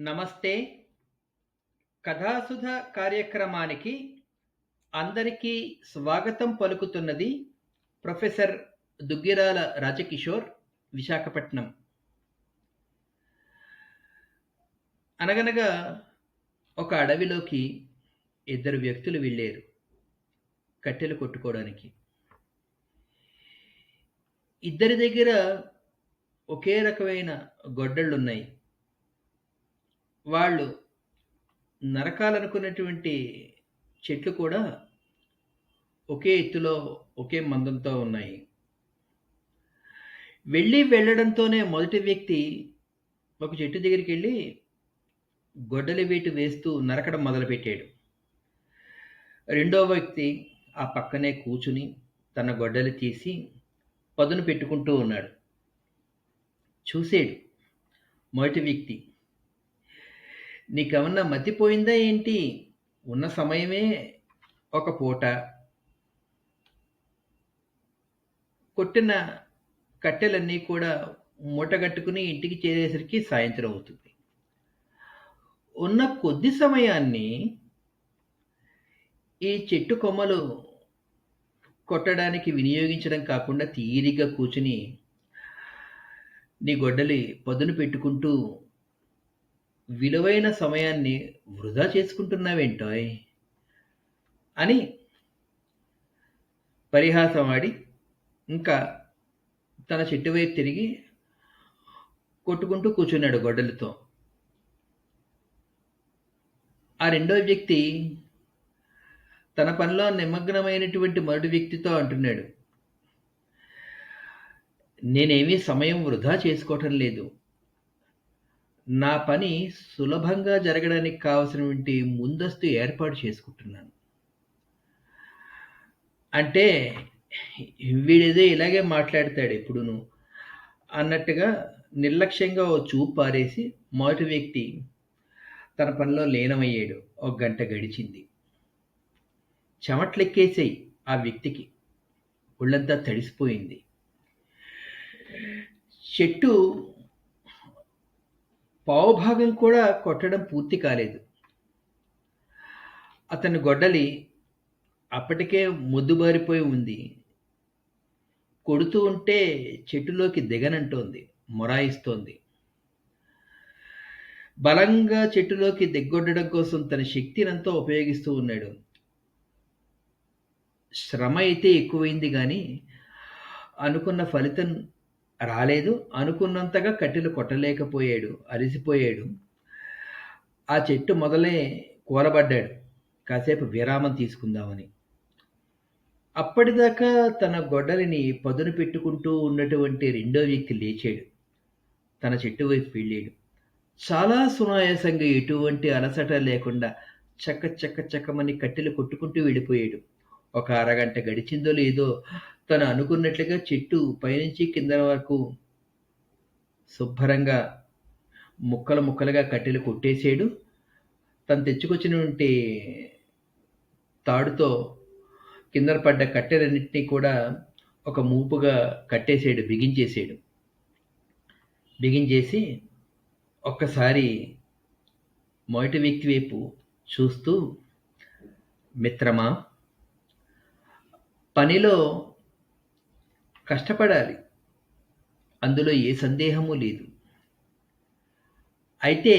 నమస్తే. కథాసుధ కార్యక్రమానికి అందరికీ స్వాగతం పలుకుతున్నది ప్రొఫెసర్ దుగ్గిరాల రాజకిషోర్ విశాఖపట్నం. అనగనగా ఒక అడవిలోకి ఇద్దరు వ్యక్తులు వెళ్ళారు కట్టెలు కొట్టుకోవడానికి. ఇద్దరి దగ్గర ఒకే రకమైన గొడ్డళ్ళు ఉన్నాయి వాళ్ళు నరకాలనుకున్నటువంటి చెట్లు కూడా ఒకే ఎత్తులో ఒకే మందంతో ఉన్నాయి. వెళ్ళి వెళ్ళడంతోనే మొదటి వ్యక్తి ఒక చెట్టు దగ్గరికి వెళ్ళి గొడ్డలి వేటు వేస్తూ నరకడం మొదలుపెట్టాడు. రెండో వ్యక్తి ఆ పక్కనే కూచుని తన గొడ్డలి తీసి పదును పెట్టుకుంటూ ఉన్నాడు. చూసాడు మొదటి వ్యక్తి నీకేమన్నా మతిపోయిందా ఏంటి? ఉన్న సమయమే ఒక పూట. కొట్టిన కట్టెలన్నీ కూడా మూటగట్టుకుని ఇంటికి చేరేసరికి సాయంత్రం అవుతుంది. ఉన్న కొద్ది సమయాన్ని ఈ చెట్టు కొమ్మలు కొట్టడానికి వినియోగించడం కాకుండా తీరిగా కూర్చుని నీ గొడ్డలి పదును పెట్టుకుంటూ విలువైన సమయాన్ని వృధా చేసుకుంటున్నావేంటోయ్? అని పరిహాసం ఆడి ఇంకా తన చెట్టు వైపు తిరిగి కొట్టుకుంటూ కూర్చున్నాడు గొడ్డలతో. ఆ రెండో వ్యక్తి తన పనిలో నిమగ్నమైనటువంటి మొదటి వ్యక్తితో అంటున్నాడు. నేనేమీ సమయం వృధా చేసుకోవటం లేదు. నా పని సులభంగా జరగడానికి కావలసినటువంటి ముందస్తు ఏర్పాటు చేసుకుంటున్నాను. అంటే వీడేదో ఇలాగే మాట్లాడతాడు ఎప్పుడును అన్నట్టుగా నిర్లక్ష్యంగా ఓ చూపు పారేసి మొదటి వ్యక్తి తన పనిలో లీనమయ్యాడు. ఒక గంట గడిచింది. చెమట్లెక్కేసాయి ఆ వ్యక్తికి. ఒళ్ళంతా తడిసిపోయింది. చెట్టు పావుభాగం కూడా కొట్టడం పూర్తి కాలేదు. అతని గొడ్డలి అప్పటికే మొద్దుబారిపోయి ఉంది. కొడుతూ ఉంటే చెట్టులోకి దిగనంటోంది మొరాయిస్తోంది. బలంగా చెట్టులోకి దిగ్గొట్టడం కోసం తన శక్తినంతా ఉపయోగిస్తూ ఉన్నాడు. శ్రమ అయితే ఎక్కువైంది కానీ అనుకున్న ఫలితం రాలేదు. అనుకున్నంతగా కట్టెలు కొట్టలేకపోయాడు అలసిపోయాడు ఆ చెట్టు మొదలే కూలబడ్డాడు. కాసేపు విరామం తీసుకుందామని. అప్పటిదాకా తన గొడ్డలిని పదును పెట్టుకుంటూ ఉన్నటువంటి రెండో వ్యక్తి లేచాడు. తన చెట్టు వైపు వెళ్ళాడు. చాలా సునాయాసంగా ఎటువంటి అలసట లేకుండా చక్క చక్క చక్కమని కట్టెలు కొట్టుకుంటూ వెళ్ళిపోయాడు. ఒక అరగంట గడిచిందో లేదో తను అనుకున్నట్లుగా చెట్టు పైనుంచి కింద వరకు శుభ్రంగా ముక్కలు ముక్కలుగా కట్టెలు కొట్టేసాడు. తను తెచ్చుకొచ్చినటువంటి తాడుతో కింద పడ్డ కట్టెలన్నింటినీ కూడా ఒక మూపుగా కట్టేసాడు బిగించేసాడు. బిగించేసి ఒక్కసారి మొదటి వ్యక్తి వైపు చూస్తూ మిత్రమా పనిలో కష్టపడాలి. అందులో ఏ సందేహము లేదు. అయితే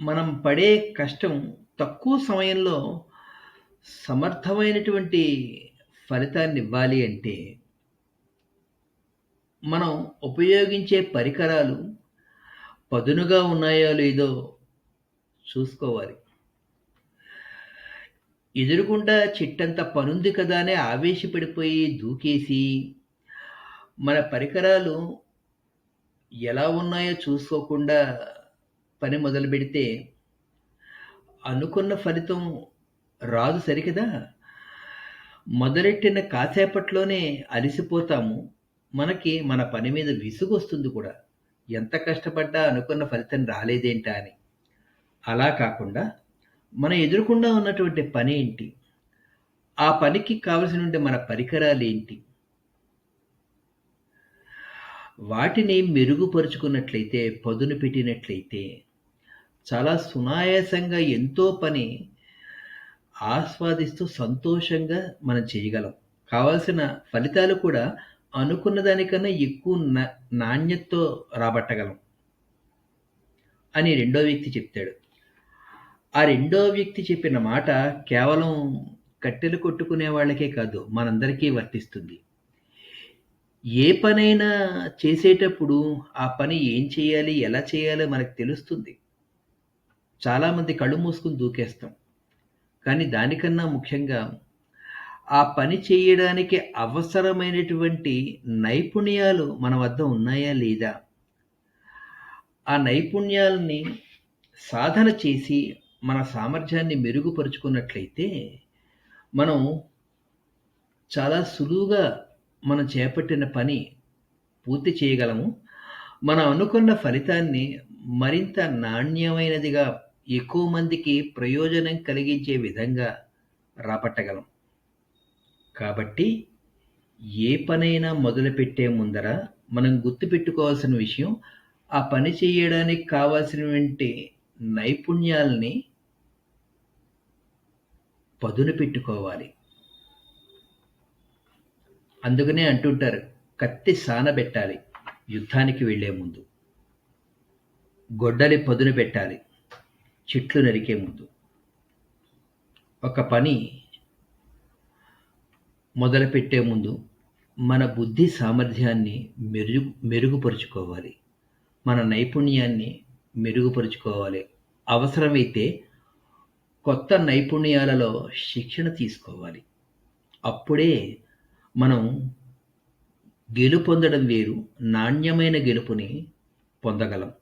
మనం పడే కష్టం తక్కువ సమయంలో సమర్థమైనటువంటి ఫలితాన్ని ఇవ్వాలి అంటే మనం ఉపయోగించే పరికరాలు పదునుగా ఉన్నాయో లేదో చూసుకోవాలి. ఎదురుగుండా చెట్టంత పనుంది కదా అని ఆవేశపడిపోయి దూకేసి మన పరికరాలు ఎలా ఉన్నాయో చూసుకోకుండా పని మొదలు పెడితే అనుకున్న ఫలితం రాదు సరికదా? మొదలెట్టిన కాసేపట్లోనే అలసిపోతాము. మనకి మన పని మీద విసుగు వస్తుంది కూడా. ఎంత కష్టపడ్డా అనుకున్న ఫలితం రాలేదేంటా అని. అలా కాకుండా మనం ఎదురుకుండా ఉన్నటువంటి పని ఏంటి ఆ పనికి కావలసిన మన పరికరాలు ఏంటి వాటిని మెరుగుపరుచుకున్నట్లయితే పదును పెట్టినట్లయితే చాలా సునాయాసంగా ఎంతో పని ఆస్వాదిస్తూ సంతోషంగా మనం చేయగలం. కావాల్సిన ఫలితాలు కూడా అనుకున్న దానికన్నా ఎక్కువ నాణ్యతతో రాబట్టగలం. అని రెండో వ్యక్తి చెప్తాడు. ఆ రెండో వ్యక్తి చెప్పిన మాట కేవలం కట్టెలు కొట్టుకునే వాళ్ళకే కాదు, మనందరికీ వర్తిస్తుంది. ఏ పనైనా చేసేటప్పుడు ఆ పని ఏం చేయాలి? ఎలా చేయాలో మనకు తెలుస్తుంది. చాలామంది కళ్ళు మూసుకుని దూకేస్తాం. కానీ దానికన్నా ముఖ్యంగా ఆ పని చేయడానికి అవసరమైనటువంటి నైపుణ్యాలు మన వద్ద ఉన్నాయా? లేదా? ఆ నైపుణ్యాల్ని సాధన చేసి మన సామర్థ్యాన్ని మెరుగుపరుచుకున్నట్లయితే మనం చాలా సులువుగా మనం చేపట్టిన పని పూర్తి చేయగలము. మనం అనుకున్న ఫలితాన్ని మరింత నాణ్యమైనదిగా ఎక్కువ మందికి ప్రయోజనం కలిగించే విధంగా రాబట్టగలం. కాబట్టి ఏ పనైనా మొదలుపెట్టే ముందర మనం గుర్తుపెట్టుకోవాల్సిన విషయం ఆ పని చేయడానికి కావాల్సినటువంటి నైపుణ్యాల్ని పదును పెట్టుకోవాలి. అందుకనే అంటుంటారు కత్తి సానబెట్టాలి యుద్ధానికి వెళ్ళే ముందు. గొడ్డలి పదును పెట్టాలి చెట్లు నరికే ముందు. ఒక పని మొదలుపెట్టే ముందు మన బుద్ధి సామర్థ్యాన్ని మెరుగు మెరుగుపరుచుకోవాలి. మన నైపుణ్యాన్ని మెరుగుపరుచుకోవాలి. అవసరమైతే కొత్త నైపుణ్యాలలో శిక్షణ తీసుకోవాలి. అప్పుడే మనం గెలుపొందడం వేరు, నాణ్యమైన గెలుపుని పొందగలం.